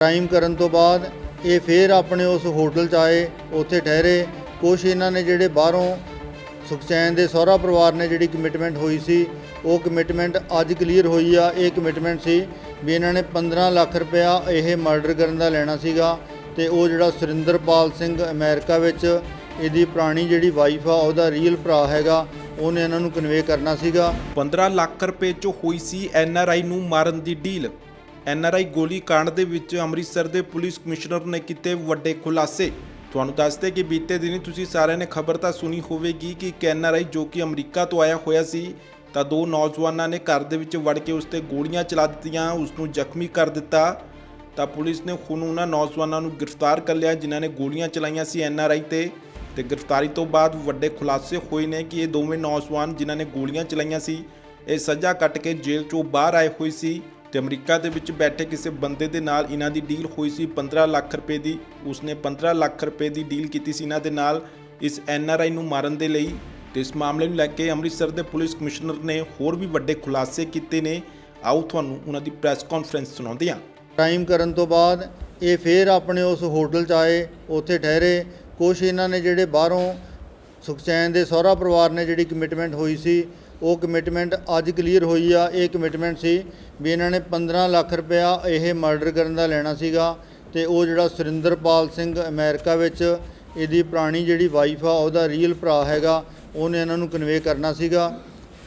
Crime ਕਰਨ ਤੋਂ ਬਾਅਦ ਇਹ ਫੇਰ ਆਪਣੇ ਉਸ ਹੋਟਲ 'ਚ ਆਏ, ਉੱਥੇ ਠਹਿਰੇ। ਕੁਛ ਇਹਨਾਂ ਨੇ ਜਿਹੜੇ ਬਾਹਰੋਂ ਸੁਖਚੈਨ ਦੇ ਸਹੁਰਾ ਪਰਿਵਾਰ ਨੇ ਜਿਹੜੀ ਕਮਿਟਮੈਂਟ ਹੋਈ ਸੀ, ਉਹ ਕਮਿਟਮੈਂਟ ਅੱਜ ਕਲੀਅਰ ਹੋਈ ਆ। ਇਹ ਕਮਿਟਮੈਂਟ ਸੀ ਵੀ ਇਹਨਾਂ ਨੇ 15 ਲੱਖ ਰੁਪਇਆ ਇਹ ਮਰਡਰ ਕਰਨ ਦਾ ਲੈਣਾ ਸੀਗਾ ਤੇ ਉਹ ਜਿਹੜਾ ਸੁਰਿੰਦਰਪਾਲ ਸਿੰਘ ਅਮਰੀਕਾ ਵਿੱਚ ਇਹਦੀ ਪੁਰਾਣੀ ਜਿਹੜੀ ਵਾਈਫ ਆ, ਉਹਦਾ ਰੀਅਲ ਭਰਾ ਹੈਗਾ, ਉਹਨੇ ਇਹਨਾਂ ਨੂੰ ਕਨਵੇ ਕਰਨਾ ਸੀਗਾ। 15 ਲੱਖ ਰੁਪਏ ਚ ਹੋਈ ਸੀ ਐਨਆਰਆਈ ਨੂੰ ਮਾਰਨ ਦੀ ਡੀਲ ਐਨਆਰਆਈ ਗੋਲੀ ਕਾਂਡ ਦੇ ਵਿੱਚ ਅੰਮ੍ਰਿਤਸਰ ਦੇ ਪੁਲਿਸ ਕਮਿਸ਼ਨਰ ਨੇ ਕੀਤੇ ਵੱਡੇ ਖੁਲਾਸੇ। ਤੁਹਾਨੂੰ ਦੱਸਦੇ ਕਿ ਬੀਤੇ ਦਿਨੀ ਤੁਸੀਂ ਸਾਰਿਆਂ ਨੇ ਖਬਰ ਤਾਂ ਸੁਣੀ ਹੋਵੇਗੀ ਕਿ ਇੱਕ ਐਨਆਰਆਈ ਜੋ ਕਿ ਅਮਰੀਕਾ ਤੋਂ ਆਇਆ ਹੋਇਆ ਸੀ, ਤਾਂ ਦੋ ਨੌਜਵਾਨਾਂ ਨੇ ਘਰ ਦੇ ਵਿੱਚ ਵੜ ਕੇ ਉਸ ਤੇ ਗੋਲੀਆਂ ਚਲਾ ਦਿੱਤੀਆਂ ਉਸ ਨੂੰ ਜ਼ਖਮੀ ਕਰ ਦਿੱਤਾ। ਤਾਂ ਪੁਲਿਸ ਨੇ ਹੁਣ ਉਹਨਾਂ ਨੌਜਵਾਨਾਂ ਨੂੰ ਗ੍ਰਿਫਤਾਰ ਕਰ ਲਿਆ, ਜਿਨ੍ਹਾਂ ਨੇ ਗੋਲੀਆਂ ਚਲਾਈਆਂ ਸੀ ਐਨਆਰਆਈ ਤੇ। ਤੇ ਗ੍ਰਿਫਤਾਰੀ ਤੋਂ ਬਾਅਦ ਵੱਡੇ ਖੁਲਾਸੇ ਹੋਏ ਨੇ ਕਿ ਇਹ ਦੋਵੇਂ ਨੌਜਵਾਨ ਜਿਨ੍ਹਾਂ ਨੇ ਗੋਲੀਆਂ ਚਲਾਈਆਂ ਸੀ, ਇਹ ਸਜ਼ਾ ਕੱਟ ਕੇ ਜੇਲ੍ਹ ਚੋਂ ਬਾਹਰ ਆਏ ਹੋਏ ਸੀ। ਤੇ ਅਮਰੀਕਾ ਦੇ ਵਿੱਚ ਬੈਠੇ ਕਿਸੇ ਬੰਦੇ ਦੇ ਨਾਲ ਇਹਨਾਂ ਦੀ ਡੀਲ ਹੋਈ ਸੀ 15 ਲੱਖ ਰੁਪਏ ਦੀ, ਉਸਨੇ 15 ਲੱਖ ਰੁਪਏ ਦੀ ਡੀਲ ਕੀਤੀ ਸੀ ਇਹਨਾਂ ਦੇ ਨਾਲ ਇਸ ਐਨਆਰਆਈ ਨੂੰ ਮਾਰਨ ਦੇ ਲਈ। ਤੇ ਇਸ ਮਾਮਲੇ ਨੂੰ ਲੈ ਕੇ ਅੰਮ੍ਰਿਤਸਰ ਦੇ ਪੁਲਿਸ ਕਮਿਸ਼ਨਰ ਨੇ ਹੋਰ ਵੀ ਵੱਡੇ ਖੁਲਾਸੇ ਕੀਤੇ ਨੇ। ਆਓ ਤੁਹਾਨੂੰ ਉਹਨਾਂ ਦੀ ਪ੍ਰੈਸ ਕਾਨਫਰੰਸ ਸੁਣਾਉਂਦੇ ਹਾਂ। ਟਾਈਮ ਕਰਨ ਤੋਂ ਬਾਅਦ ਇਹ ਫੇਰ ਆਪਣੇ ਉਸ ਹੋਟਲ 'ਚ ਆਏ, ਉੱਥੇ ਠਹਿਰੇ। ਕੁਛ ਇਹਨਾਂ ਨੇ ਜਿਹੜੇ ਬਾਹਰੋਂ ਸੁਖਚੈਨ ਦੇ ਸਹੁਰਾ ਪਰਿਵਾਰ ਨੇ ਜਿਹੜੀ ਕਮਿਟਮੈਂਟ ਹੋਈ ਸੀ ਉਹ ਕਮਿਟਮੈਂਟ ਅੱਜ ਕਲੀਅਰ ਹੋਈ ਆ, ਇਹ ਕਮਿਟਮੈਂਟ ਸੀ ਵੀ ਇਹਨਾਂ ਨੇ 15 ਲੱਖ ਰੁਪਇਆ ਇਹ ਮਰਡਰ ਕਰਨ ਦਾ ਲੈਣਾ ਸੀਗਾ ਤੇ ਉਹ ਜਿਹੜਾ ਸੁਰਿੰਦਰਪਾਲ ਸਿੰਘ ਅਮਰੀਕਾ ਵਿੱਚ ਇਹਦੀ ਪੁਰਾਣੀ ਜਿਹੜੀ ਵਾਈਫ ਆ, ਉਹਦਾ ਰੀਅਲ ਭਰਾ ਹੈਗਾ, ਉਹਨੇ ਇਹਨਾਂ ਨੂੰ ਕਨਵੇ ਕਰਨਾ ਸੀਗਾ,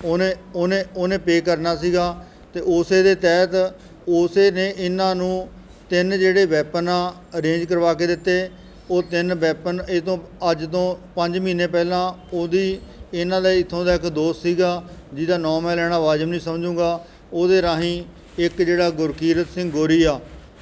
ਉਹਨੇ ਉਹਨੇ ਉਹਨੇ ਪੇ ਕਰਨਾ ਸੀਗਾ ਤੇ ਉਸੇ ਦੇ ਤਹਿਤ ਉਸੇ ਨੇ ਇਹਨਾਂ ਨੂੰ ਤਿੰਨ ਜਿਹੜੇ ਵੈਪਨ ਆ ਅਰੇਂਜ ਕਰਵਾ ਕੇ ਦਿੱਤੇ, ਉਹ ਤਿੰਨ ਵੈਪਨ ਇਹ ਤੋਂ ਅੱਜ ਤੋਂ 5 ਮਹੀਨੇ ਪਹਿਲਾਂ ਉਹਦੀ ਇਹਨਾਂ ਦਾ ਇੱਥੋਂ ਦਾ ਇੱਕ ਦੋਸਤ ਸੀਗਾ, ਜਿਹਦਾ ਨਾਮ ਮੈਂ ਲੈਣਾ ਵਾਜਬ ਨਹੀਂ ਸਮਝੂੰਗਾ। ਉਹਦੇ ਰਾਹੀਂ ਇੱਕ ਜਿਹੜਾ ਗੁਰਕੀਰਤ ਸਿੰਘ ਗੋਰੀ ਆ,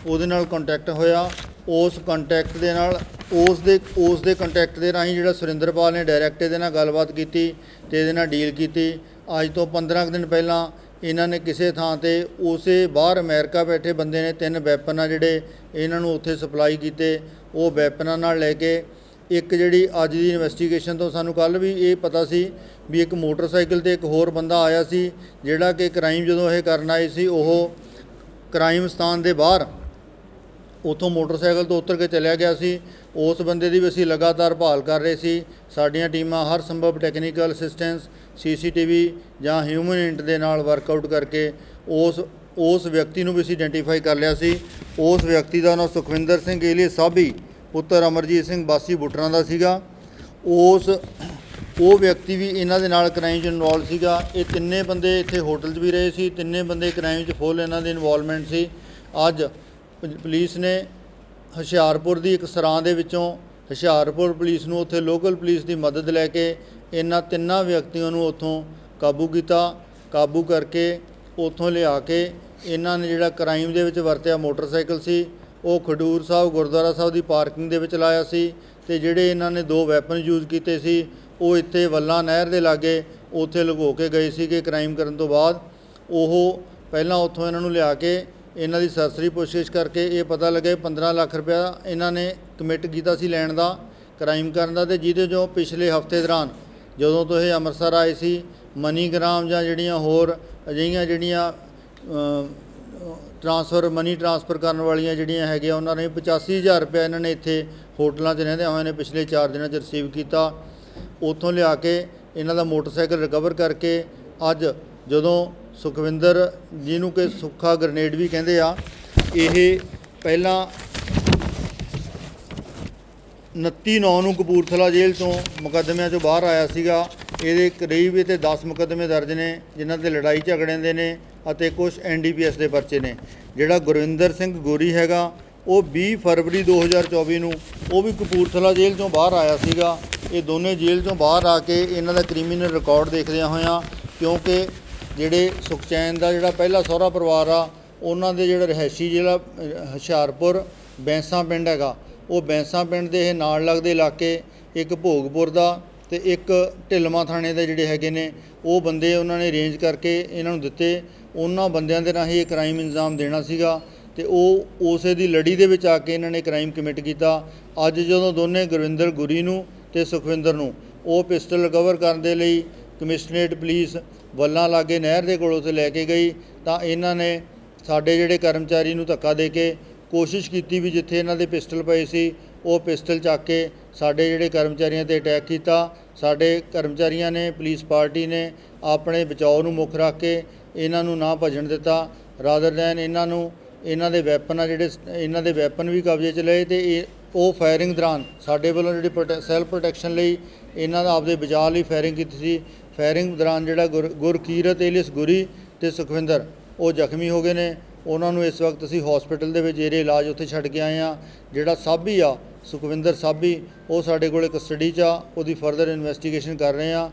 ਉਹਦੇ ਨਾਲ ਕੰਟੈਕਟ ਹੋਇਆ। ਉਸ ਕੰਟੈਕਟ ਦੇ ਨਾਲ, ਉਸ ਦੇ ਉਸ ਦੇ ਕੰਟੈਕਟ ਦੇ ਰਾਹੀਂ ਜਿਹੜਾ ਸੁਰਿੰਦਰਪਾਲ ਨੇ ਡਾਇਰੈਕਟ ਇਹਦੇ ਨਾਲ ਗੱਲਬਾਤ ਕੀਤੀ ਤੇ ਇਹਦੇ ਨਾਲ ਡੀਲ ਕੀਤੀ। ਅੱਜ ਤੋਂ 15 ਕੁ ਦਿਨ ਪਹਿਲਾਂ ਇਹਨਾਂ ਨੇ ਕਿਸੇ ਥਾਂ ਤੇ ਉਸੇ ਬਾਹਰ ਅਮਰੀਕਾ ਬੈਠੇ ਬੰਦੇ ਨੇ, ਤਿੰਨ ਵੈਪਨ ਆ ਜਿਹੜੇ ਇਹਨਾਂ ਨੂੰ ਉੱਥੇ ਸਪਲਾਈ ਕੀਤੇ। ਉਹ ਵੈਪਨਾਂ ਨਾਲ ਲੈ ਕੇ ਇੱਕ ਜਿਹੜੀ ਅੱਜ ਦੀ ਇਨਵੈਸਟੀਗੇਸ਼ਨ ਤੋਂ ਸਾਨੂੰ ਕੱਲ ਵੀ ਇਹ ਪਤਾ ਸੀ ਵੀ ਇੱਕ ਮੋਟਰਸਾਈਕਲ ਤੇ ਇੱਕ ਹੋਰ ਬੰਦਾ ਆਇਆ ਸੀ, ਜਿਹੜਾ ਕਿ ਕ੍ਰਾਈਮ ਜਦੋਂ ਇਹ ਕਰਨ ਆਏ ਸੀ, ਉਹ ਕ੍ਰਾਈਮ ਸਥਾਨ ਦੇ ਬਾਹਰ ਉਥੋਂ ਮੋਟਰਸਾਈਕਲ ਤੋਂ ਉਤਰ ਕੇ ਚਲਿਆ ਗਿਆ ਸੀ। ਉਸ ਬੰਦੇ ਦੀ ਵੀ ਅਸੀਂ ਲਗਾਤਾਰ ਭਾਲ ਕਰ ਰਹੇ ਸੀ। ਸਾਡੀਆਂ ਟੀਮਾਂ ਹਰ ਸੰਭਵ ਟੈਕਨੀਕਲ ਅਸਿਸਟੈਂਸ ਸੀਸੀਟੀਵੀ ਜਾਂ ਹਿਊਮਨ ਇੰਟ ਦੇ ਨਾਲ ਵਰਕਆਊਟ ਕਰਕੇ ਉਸ ਉਸ ਵਿਅਕਤੀ ਨੂੰ ਵੀ ਅਸੀਂ ਆਇਡੈਂਟੀਫਾਈ ਕਰ ਲਿਆ ਸੀ। ਉਸ ਵਿਅਕਤੀ ਦਾ ਨਾਮ ਸੁਖਵਿੰਦਰ ਸਿੰਘ ਏਲੀਏ ਸਾਬੀ ਪੁੱਤਰ ਅਮਰਜੀਤ ਸਿੰਘ ਬਾਸੀ ਬੁੱਟਰਾਂ ਦਾ ਸੀਗਾ। ਉਸ, ਉਹ ਵਿਅਕਤੀ ਵੀ ਇਹਨਾਂ ਦੇ ਨਾਲ ਕ੍ਰਾਈਮ 'ਚ ਇਨਵੋਲਵ ਸੀਗਾ। ਇਹ ਤਿੰਨੇ ਬੰਦੇ ਇੱਥੇ ਹੋਟਲ 'ਚ ਵੀ ਰਹੇ ਸੀ। ਤਿੰਨੇ ਬੰਦੇ ਕ੍ਰਾਈਮ 'ਚ ਫੁੱਲ ਇਹਨਾਂ ਦੀ ਇਨਵੋਲਵਮੈਂਟ ਸੀ। ਅੱਜ ਪ- ਪੁਲਿਸ ਨੇ ਹੁਸ਼ਿਆਰਪੁਰ ਦੀ ਇੱਕ ਸਰਾਂ ਦੇ ਵਿੱਚੋਂ ਹੁਸ਼ਿਆਰਪੁਰ ਪੁਲਿਸ ਨੂੰ ਉੱਥੇ ਲੋਕਲ ਪੁਲਿਸ ਦੀ ਮਦਦ ਲੈ ਕੇ ਇਹਨਾਂ ਤਿੰਨਾਂ ਵਿਅਕਤੀਆਂ ਨੂੰ ਉੱਥੋਂ ਕਾਬੂ ਕੀਤਾ। ਕਾਬੂ ਕਰਕੇ ਉੱਥੋਂ ਲਿਆ ਕੇ ਇਹਨਾਂ ਨੇ ਜਿਹੜਾ ਕ੍ਰਾਈਮ ਦੇ ਵਿੱਚ ਵਰਤਿਆ ਮੋਟਰਸਾਈਕਲ ਸੀ। ਉਹ ਖਡੂਰ ਸਾਹਿਬ, ਗੁਰਦੁਆਰਾ ਸਾਹਿਬ ਦੀ ਪਾਰਕਿੰਗ ਦੇ ਵਿੱਚ ਲਾਇਆ ਸੀ ਤੇ ਜਿਹੜੇ ਇਹਨਾਂ ਨੇ ਦੋ ਵੈਪਨ ਯੂਜ਼ ਕੀਤੇ ਸੀ, ਉਹ ਇੱਥੇ ਵੱਲਾ ਨਹਿਰ ਦੇ ਲਾਗੇ ਉੱਥੇ ਲੁਕੋ ਕੇ ਗਏ ਸੀਗੇ ਕ੍ਰਾਈਮ ਕਰਨ ਤੋਂ ਬਾਅਦ। ਉਹ ਪਹਿਲਾਂ ਉੱਥੋਂ ਇਹਨਾਂ ਨੂੰ ਲਿਆ ਕੇ ਇਹਨਾਂ ਦੀ ਸਰਸਰੀ ਪੁੱਛਗਿੱਛ ਕਰਕੇ ਇਹ ਪਤਾ ਲੱਗੇ 15 ਲੱਖ ਰੁਪਇਆ ਇਹਨਾਂ ਨੇ ਕਮਿਟ ਕੀਤਾ ਸੀ ਲੈਣ ਦਾ ਕ੍ਰਾਈਮ ਕਰਨ ਦਾ ਤੇ ਜਿਹਦੇ ਜੋ ਪਿਛਲੇ ਹਫ਼ਤੇ ਦੌਰਾਨ ਜਦੋਂ ਤੋਂ ਇਹ ਅੰਮ੍ਰਿਤਸਰ ਆਏ ਸੀ, ਮਨੀਗ੍ਰਾਮ ਜਾਂ ਜਿਹੜੀਆਂ ਹੋਰ ਅਜਿਹੀਆਂ ਜਿਹੜੀਆਂ ਟ੍ਰਾਂਸਫਰ, ਮਨੀ ਟ੍ਰਾਂਸਫਰ ਕਰਨ ਵਾਲੀਆਂ ਜਿਹੜੀਆਂ ਹੈਗੀਆਂ, ਉਹਨਾਂ ਨੇ 85000 ਰੁਪਏ ਇਹਨਾਂ ਨੇ ਇੱਥੇ ਹੋਟਲਾਂ 'ਚ ਰਹਿੰਦੇ ਹੋਏ ਨੇ ਪਿਛਲੇ 4 ਦਿਨਾਂ 'ਚ ਰਿਸੀਵ ਕੀਤਾ। ਉੱਥੋਂ ਲਿਆ ਕੇ ਇਹਨਾਂ ਦਾ ਮੋਟਰਸਾਈਕਲ ਰਿਕਵਰ ਕਰਕੇ ਅੱਜ ਜਦੋਂ ਸੁਖਵਿੰਦਰ ਜਿਹਨੂੰ ਕਿ ਸੁੱਖਾ ਗ੍ਰਨੇਡ ਵੀ ਕਹਿੰਦੇ ਆ, ਇਹ ਪਹਿਲਾਂ 29 ਨੌ ਨੂੰ ਕਪੂਰਥਲਾ ਜੇਲ੍ਹ ਤੋਂ ਮੁਕੱਦਮਿਆਂ 'ਚੋਂ ਬਾਹਰ ਆਇਆ ਸੀਗਾ। ਇਹਦੇ ਕਰੀਬ ਇਹ ਤੇ 10 ਮੁਕੱਦਮੇ ਦਰਜ ਨੇ, ਜਿਨ੍ਹਾਂ ਤੇ ਲੜਾਈ ਝਗੜਿਆਂ ਦੇ ਨੇ। ਅਤੇ ਕੁਝ ਐਨਡੀਪੀਐਸ ਦੇ ਪਰਚੇ ਨੇ। ਜਿਹੜਾ ਗੁਰਵਿੰਦਰ ਸਿੰਘ ਗੋਰੀ ਹੈਗਾ ਉਹ 20 ਫਰਵਰੀ 2024 ਨੂੰ ਉਹ ਵੀ ਕਪੂਰਥਲਾ ਜੇਲ੍ਹ 'ਚੋਂ ਬਾਹਰ ਆਇਆ ਸੀਗਾ। ਇਹ ਦੋਨੇ ਜੇਲ੍ਹ 'ਚੋਂ ਬਾਹਰ ਆ ਕੇ ਇਹਨਾਂ ਦਾ ਕ੍ਰਿਮੀਨਲ ਰਿਕਾਰਡ ਦੇਖਦਿਆਂ ਹੋਇਆਂ ਕਿਉਂਕਿ ਜਿਹੜੇ ਸੁਖਚੈਨ ਦਾ ਜਿਹੜਾ ਪਹਿਲਾ ਸਹੁਰਾ ਪਰਿਵਾਰ ਆ ਉਹਨਾਂ ਦੇ ਜਿਹੜਾ ਰਿਹਾਇਸ਼ੀ ਜ਼ਿਲ੍ਹਾ ਅਹ, ਹੁਸ਼ਿਆਰਪੁਰ ਬੈਂਸਾਂ ਪਿੰਡ ਹੈਗਾ। ਉਹ ਬੈਂਸਾਂ ਪਿੰਡ ਦੇ ਇਹ ਨਾਲ ਲੱਗਦੇ ਇਲਾਕੇ ਇੱਕ ਭੋਗਪੁਰ ਦਾ ਤੇ ਇੱਕ ਢਿਲਮਾ ਥਾਣੇ ਦੇ ਜਿਹੜੇ ਹੈਗੇ ਨੇ, ਉਹ ਬੰਦੇ ਉਹਨਾਂ ਨੇ ਅਰੇਂਜ ਕਰਕੇ ਇਹਨਾਂ ਨੂੰ ਦਿੱਤੇ। ਉਹਨਾਂ ਬੰਦਿਆਂ ਦੇ ਰਾਹੀਂ ਇਹ ਕ੍ਰਾਈਮ ਇੰਜ਼ਾਮ ਦੇਣਾ ਸੀਗਾ ਤੇ ਉਹ ਉਸੇ ਦੀ ਲੜੀ ਦੇ ਵਿੱਚ ਆ ਕੇ ਇਹਨਾਂ ਨੇ ਕ੍ਰਾਈਮ ਕਮਿਟ ਕੀਤਾ। ਅੱਜ ਜਦੋਂ ਦੋਨੇ ਗੁਰਵਿੰਦਰ ਗੁਰੀ ਨੂੰ ਤੇ ਸੁਖਵਿੰਦਰ ਨੂੰ, ਉਹ ਪਿਸਟਲ ਰਿਕਵਰ ਕਰਨ ਦੇ ਲਈ ਕਮਿਸ਼ਨਰੇਟ ਪੁਲਿਸ ਵੱਲਾਂ ਲਾਗੇ ਨਹਿਰ ਦੇ ਕੋਲੋਂ ਉੱਥੇ ਲੈ ਕੇ ਗਈ, ਤਾਂ ਇਹਨਾਂ ਨੇ ਸਾਡੇ ਜਿਹੜੇ ਕਰਮਚਾਰੀ ਨੂੰ ਧੱਕਾ ਦੇ ਕੇ ਕੋਸ਼ਿਸ਼ ਕੀਤੀ ਵੀ ਜਿੱਥੇ ਇਹਨਾਂ ਦੇ ਪਿਸਟਲ ਪਏ ਸੀ, ਉਹ ਪਿਸਟਲ ਚੱਕ ਕੇ ਸਾਡੇ ਜਿਹੜੇ ਕਰਮਚਾਰੀਆਂ ਤੇ ਅਟੈਕ ਕੀਤਾ, ਸਾਡੇ ਕਰਮਚਾਰੀਆਂ ਨੇ, ਪੁਲਿਸ ਪਾਰਟੀ ਨੇ ਆਪਣੇ ਬਚਾਓ ਨੂੰ ਮੁੱਖ ਰੱਖ ਕੇ ਇਹਨਾਂ ਨੂੰ ਨਾ ਭੱਜਣ ਦਿੱਤਾ। ਰਾਦਰ ਦੈਨ ਇਹਨਾਂ ਨੂੰ, ਇਹਨਾਂ ਦੇ ਵੈਪਨ ਆ ਜਿਹੜੇ, ਇਹਨਾਂ ਦੇ ਵੈਪਨ ਵੀ ਕਬਜ਼ੇ 'ਚ ਲਏ ਤੇ ਇਹ, ਉਹ ਫਾਇਰਿੰਗ ਦੌਰਾਨ ਸਾਡੇ ਵੱਲੋਂ ਜਿਹੜੀ ਸੈਲਫ ਪ੍ਰੋਟੈਕਸ਼ਨ ਲਈ ਇਹਨਾਂ ਦਾ ਆਪਦੇ ਬਚਾਅ ਲਈ ਫਾਇਰਿੰਗ ਕੀਤੀ ਸੀ। ਫਾਇਰਿੰਗ ਦੌਰਾਨ ਜਿਹੜਾ ਗੁਰ- ਗੁਰਕੀਰਤ ਏਲਿਸ ਗੁਰੀ ਤੇ ਸੁਖਵਿੰਦਰ, ਉਹ ਜ਼ਖਮੀ ਹੋ ਗਏ ਨੇ। ਉਹਨਾਂ ਨੂੰ ਇਸ ਵਕਤ ਅਸੀਂ ਹਸਪੀਟਲ ਦੇ ਵਿੱਚ ਜਿਹੜੇ ਇਲਾਜ ਉੱਥੇ ਛੱਡ ਕੇ ਆਏ ਆ ਜਿਹੜਾ ਸਾਬੀ ਆ, ਸੁਖਵਿੰਦਰ ਸਾਬੀ ਉਹ ਸਾਡੇ ਕੋਲੇ ਕਸਟਡੀ 'ਚ ਆ, ਉਹਦੀ ਫਰਦਰ ਇਨਵੈਸਟੀਗੇਸ਼ਨ ਕਰ ਰਹੇ ਆ